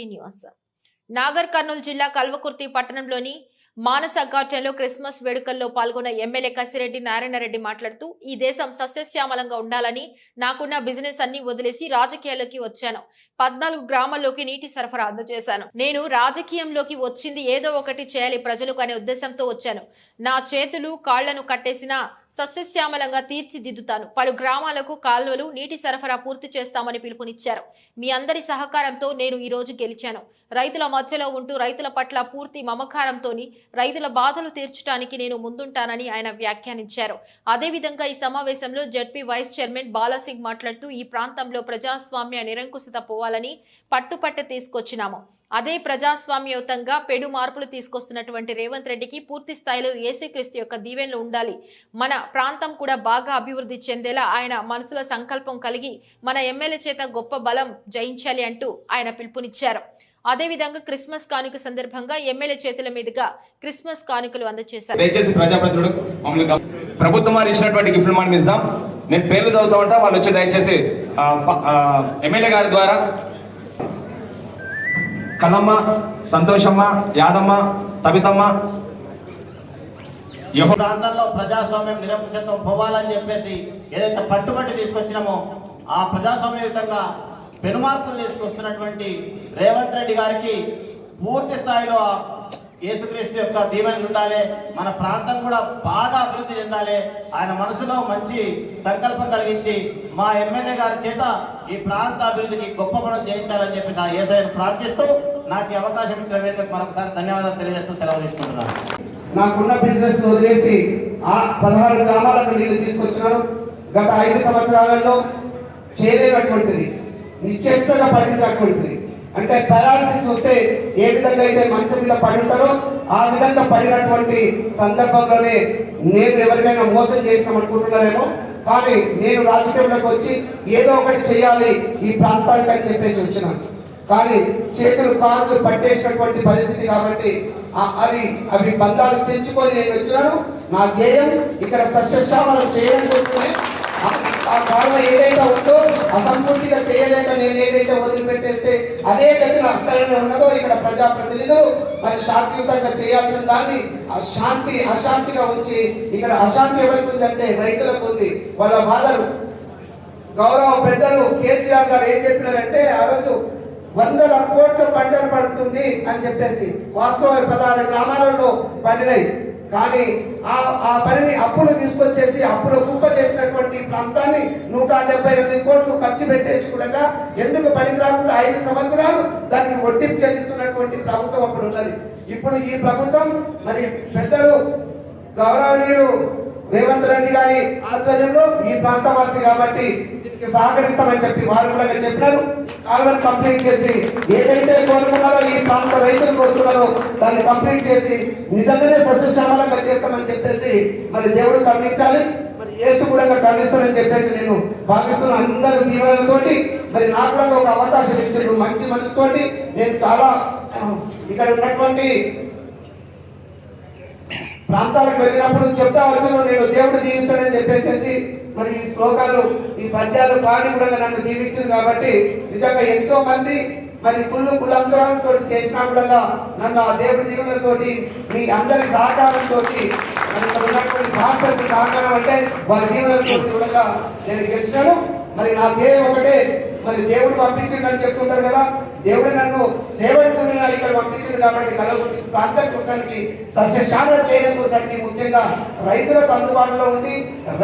TV news. Nagar Kurnool జిల్లా కల్వకుర్తి పట్టణంలోని మానస ఘాటంలో Christmas వేడుకల్లో పాల్గొన్న ఎమ్మెల్యే కసిరెడ్డి నారాయణరెడ్డి మాట్లాడుతూ ఈ దేశం సస్యశ్యామలంగా ఉండాలని నాకున్న బిజినెస్ అన్ని వదిలేసి రాజకీయాల్లోకి వచ్చాను. పద్నాలుగు గ్రామాల్లోకి నీటి సరఫరా అందజేశాను. నేను రాజకీయంలోకి వచ్చింది ఏదో ఒకటి చేయాలి ప్రజలకు అనే ఉద్దేశంతో వచ్చాను. నా చేతులు కాళ్ళను కట్టేసిన సస్యశ్యామలంగా తీర్చిదిద్దుతాను. పలు గ్రామాలకు కాల్వలు నీటి సరఫరా పూర్తి చేస్తామని పిలుపునిచ్చారు. మీ అందరి సహకారంతో నేను ఈరోజు గెలిచాను. రైతుల మధ్యలో ఉంటూ రైతుల పట్ల పూర్తి మమకారంతోని రైతుల బాధలు తీర్చడానికి నేను ముందుంటానని ఆయన వ్యాఖ్యానించారు. అదేవిధంగా ఈ సమావేశంలో జడ్పీ వైస్ చైర్మన్ బాలాసింగ్ మాట్లాడుతూ ఈ ప్రాంతంలో ప్రజాస్వామ్య నిరంకుశత పోవాలని పట్టుపట్ట తీసుకొచ్చినాము. అదే ప్రజాస్వామ్యయుతంగా పెడు మార్పులు తీసుకొస్తున్నటువంటి రేవంత్ రెడ్డికి పూర్తి స్థాయిలో ఏసుక్రీస్తు యొక్క దీవెనలు ఉండాలి. మన ప్రాంతం కూడా బాగా అభివృద్ధి చెందేలా ఆయన మనసులో సంకల్పం కలిగి మన ఎమ్మెల్యే చేత గొప్ప బలం జయించాలి అంటూ ఆయన పిలుపునిచ్చారు. అదేవిధంగా క్రిస్మస్ కానుక సందర్భంగా ఎమ్మెల్యే చేతుల మీదుగా క్రిస్మస్ కానుకలు అందజేశారు దయచేసి మమ్మల్ని ప్రభుత్వం వారు ఇచ్చినటువంటి గిఫ్ట్లు మనం ఇస్తాం నేను పేర్లు చదువుతా ఉంటా వాళ్ళు వచ్చి దయచేసి ఎమ్మెల్యే గారి ద్వారా కలమ్మ సంతోషమ్మ యాదమ్మ తబితమ్మ. యహో ప్రాంతాల్లో ప్రజాస్వామ్యం నిరంకుశత్వం పోవాలని చెప్పేసి ఏదైతే పట్టుబట్టి తీసుకొచ్చినామో ఆ ప్రజాస్వామ్యయుతంగా పెనుమార్పులు తీసుకొస్తున్నటువంటి రేవంత్ రెడ్డి గారికి పూర్తి స్థాయిలో యేసుక్రీస్తు యొక్క దీవెనలు ఉండాలి. మన ప్రాంతం కూడా బాగా అభివృద్ధి చెందాలి. ఆయన మనసులో మంచి సంకల్పం కలిగించి మా ఎమ్మెల్యే గారి చేత ఈ ప్రాంత అభివృద్ధికి గొప్ప పనులు చేయించాలని చెప్పి నా ఏసైను ప్రార్థిస్తూ నాకు అవకాశం ఇచ్చిన వేదికకు మరొకసారి ధన్యవాదాలు తెలియజేస్తూ సెలవు తీసుకుంటున్నాను. నాకున్న బిజినెస్ వదిలేసి ఆ పదహారు గ్రామాలకు నీళ్ళు తీసుకొచ్చినారు. గత ఐదు సంవత్సరాలలో చేరేటటువంటిది నిశ్చేష్టంగా పడినటువంటిది అంటే పారాలసిస్ వస్తే ఏ విధంగా అయితే మంచం మీద పడి ఉంటారో ఆ విధంగా పడినటువంటి సందర్భంలోనే నేను ఎవరికైనా మోసం చేసినాం అనుకుంటున్నారేమో కానీ నేను రాజకీయంలోకి వచ్చి ఏదో ఒకటి చేయాలి ఈ ప్రాంతానికి అని చెప్పేసి వచ్చినాను. కానీ చేతులు కాళ్ళు పట్టేసినటువంటి పరిస్థితి కాబట్టి అది అవి బంధాలు తెంచుకొని నేను వచ్చినాను. నా ధ్యేయం ఇక్కడ సస్యశ్యామలం చేయడం కోసమే ఆ- కర్మ కారణం ఏదైతే ఉందో అసంపూర్తిగా చేయలేక నేను ఏదైతే వదిలిపెట్టేస్తే అదే గతిలో అక్కడ ఉన్నదో ఇక్కడ ప్రజాప్రతినిధులు మరి శాంతియుతంగా చేయాల్సిన దాన్ని ఆ శాంతి అశాంతిగా ఉంచి ఇక్కడ అశాంతి ఎవరికి ఉందంటే రైతులకు ఉంది. వాళ్ళ బాధలు గౌరవ పెద్దలు కేసీఆర్ గారు ఏం చెప్పినారంటే ఆ రోజు వందల కోట్ల పంటలు పడుతుంది అని చెప్పేసి వాస్తవ పదహారు గ్రామాలలో పండినాయి. కానీ ఆ ఆ పనిని అప్పులు తీసుకొచ్చేసి అప్పులు కుప్ప చేసినటువంటి ప్రాంతాన్ని నూట డెబ్బై ఎనిమిది కోట్లు ఖర్చు పెట్టేసి కూడా ఎందుకు పనికి రాకుండా ఐదు సంవత్సరాలు దానికి వడ్డీ చెల్లిస్తున్నటువంటి ప్రభుత్వం అప్పుడు ఉన్నది. ఇప్పుడు ఈ ప్రభుత్వం మరి పెద్దలు గౌరవనీయులు రేవంత్ రెడ్డి గారి ఆధ్వర్యంలో ఈ ప్రాంతవాసి కాబట్టి దీనికి సహకరిస్తామని చెప్పి వారు కూడా చెప్పినారు. కాలువను కంప్లీట్ చేసి ఏదైతే కోరుకున్నారో ఈ ప్రాంత రైతులు కోరుకున్నారో దాన్ని కంప్లీట్ చేసి నిజంగానే సస్యశ్యామలంగా చేస్తామని చెప్పేసి మరి దేవుడు కరుణించాలి. మరి యేసు కూడా కరుణిస్తానని చెప్పేసి నేను భావిస్తున్న అందరి దీవెనతోటి మరి నాకు కూడా ఒక అవకాశం ఇచ్చారు మంచి మనసుతోటి. నేను చాలా ఇక్కడ ఉన్నటువంటి ప్రాంతాలకు వెళ్ళినప్పుడు చెప్తా వచ్చాను నేను దేవుడు దీవిస్తాడని చెప్పేసి మరి ఈ శ్లోకాలు ఈ పద్యాలు పాడి కూడా నన్ను దీవించింది కాబట్టి నిజంగా ఎంతో మంది మరి కుళ్ళు కులంతరాలతో చేసినప్పుడల్లా నన్ను ఆ దేవుడి దీవులతోటి మీ అందరి సహకారంతో ఉన్నటువంటి భాషలకు సహకారం అంటే వారి దీవులతో కూడా నేను గెలిచాను. మరి నా ధ్యేయం ఒకటే మరి దేవుడు పంపించిందని చెప్తుంటారు కదా దేవుడు నన్ను సేవకుడిగా ఇక్కడ పంపించింది కాబట్టి కలవకుర్తి ప్రాంతం చూడడానికి సస్యశామల చేయడం కోసానికి ముఖ్యంగా రైతులకు అందుబాటులో ఉండి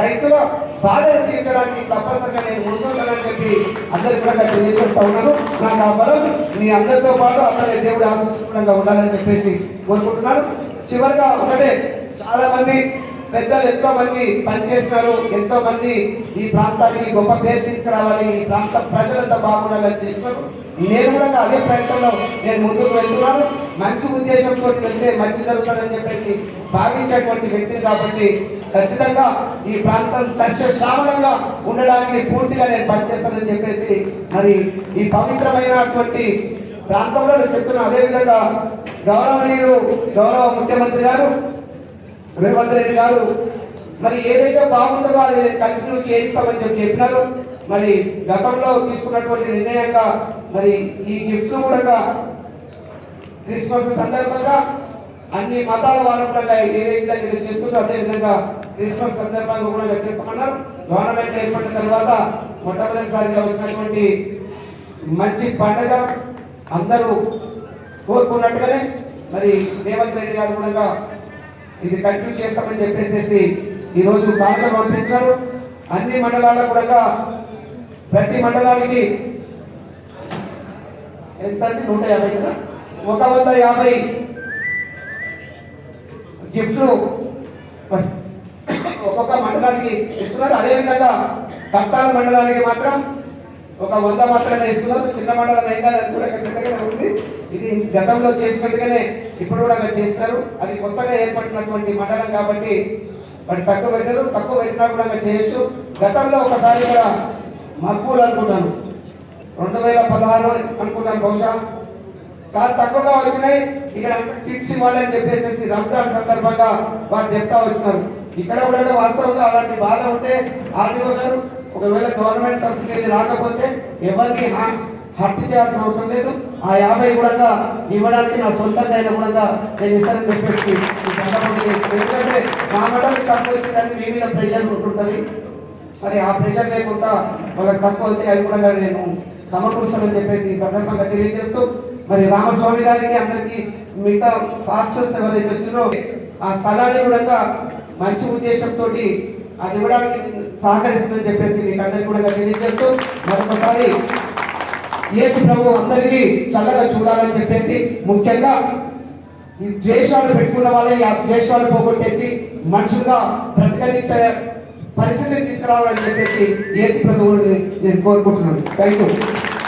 రైతుల బాధలు తీర్చడానికి తప్పనిసరిగా నేను ముందుంటానని చెప్పి అందరికీ కూడా తెలియజేస్తా ఉన్నాను. నాకు ఆ బలం మీ అందరితో పాటు అక్కడే దేవుడు ఆశిస్తుండగా ఉండాలని చెప్పేసి కోరుకుంటున్నాను. చివరిగా ఒకటే చాలా మంది పెద్దలు ఎంతో మంది పనిచేస్తున్నారు ఎంతో మంది ఈ ప్రాంతానికి గొప్ప పేరు తీసుకురావాలి ఈ ప్రాంత ప్రజలంతా బాగుండాలని చేస్తున్నారు. నేను కూడా అదే ప్రయత్నంలో నేను ముందుకు వెళ్తున్నాను. మంచి ఉద్దేశంతో వెళ్తే మంచి జరుగుతుందని చెప్పేసి భావించేటువంటి వ్యక్తిని కాబట్టి ఖచ్చితంగా ఈ ప్రాంతం సస్యశ్యామలంగా ఉండడానికి పూర్తిగా నేను పనిచేస్తానని చెప్పేసి మరి ఈ పవిత్రమైనటువంటి ప్రాంతంలో నేను చెప్తున్నా. అదేవిధంగా గౌరవనీయులు గౌరవ ముఖ్యమంత్రి గారు రేవంత్ రెడ్డి గారు మరి ఏదైతే బాగుంటుందో అది కంటిన్యూ చేయిస్తామని చెప్పి చెప్పినారు. మరి గతంలో తీసుకున్నటువంటి నిర్ణయంగా మరి ఈ గిఫ్ట్ కూడా క్రిస్మస్ సందర్భంగా అన్ని మతాల వారంగా కూడా ఏ విధంగా ఇది అదే విధంగా క్రిస్మస్ సందర్భంగా కూడా చేస్తామన్నారు గవర్నమెంట్ ఏర్పడిన తర్వాత మొట్టమొదటిసారిగా వచ్చినటువంటి మంచి పండగ అందరూ కోరుకున్నట్టుగానే మరి రేవంత్ రెడ్డి గారు కూడా ఇది కంటిన్యూ చేస్తామని చెప్పేసి ఈరోజు రోజు కాగితం పంపించినారు అన్ని మండలాలకు కూడా ప్రతి మండలానికి ఎంత అంటే నూట యాభై కదా? ఒక వంద యాభై గిఫ్ట్లు ఒక్కొక్క మండలానికి ఇస్తున్నారు. అదేవిధంగా కట్టాల మండలానికి మాత్రం ఒక వంద మాత్రమే ఇస్తున్నారు చిన్న మండలం అయినా అది కూడా పెద్దగానే ఉంది. ఇది గతంలో చేసినట్టుగానే ఇప్పుడు కూడా అక్కడ చేస్తున్నారు అది కొత్తగా ఏర్పడినటువంటి మండలం కాబట్టి మరి తక్కువ పెట్టారు. తక్కువ పెట్టినా కూడా అక్కడ చేయొచ్చు. గతంలో ఒకసారి కూడా మక్కువలు అనుకుంటాను. రెండు వేల పదహారు అనుకుంటాను బహుశా. సార్ తక్కువగా వచ్చినాయి. ఇక్కడ కిడ్స్ కిట్స్ ఇవ్వాలని చెప్పేసి రంజాన్ సందర్భంగా వారు చెప్తా వచ్చినారు. ఇక్కడ కూడా వాస్తవంగా అలాంటి బాధ ఉంటే ఆర్డీఓ గారు ఒకవేళ గవర్నమెంట్ తరఫుకి వెళ్ళి రాకపోతే ఎవరికి హర్ట్ చేయాల్సిన అవసరం లేదు. ఆ యాభై కూడా ఇవ్వడానికి నా సొంతంగా అయినా కూడా నేను ఇస్తానని చెప్పేసి ఎందుకంటే మా మటానికి తక్కువ వచ్చిందని మీ మీద ప్రెషర్ ఉంటుంటుంది మరి ఆ ప్రెషర్ లేకుండా వాళ్ళకి తక్కువ అయితే అవి కూడా నేను సమకూర్చాలని చెప్పేసి ఈ సందర్భంగా తెలియజేస్తూ మరి రామస్వామి గారికి అందరికి మిగతా పాస్టర్స్ ఎవరైతే వచ్చినారో ఆ స్థలాన్ని కూడా మంచి ఉద్దేశంతో అది ఇవ్వడానికి సహకరిస్తుందని చెప్పేసి మీకు అందరికీ కూడా తెలియజేస్తూ మరొకసారి యేసు ప్రభు అందరికీ చల్లగా చూడాలని చెప్పేసి ముఖ్యంగా ఈ ద్వేషాలు పెట్టుకున్న వాళ్ళని ఆ ద్వేషాలు పోగొట్టేసి మనుషులుగా బ్రతకనిచ్చే పరిస్థితిని తీసుకురావాలని చెప్పేసి యేసు ప్రభువుని నేను కోరుకుంటున్నాను. Thank you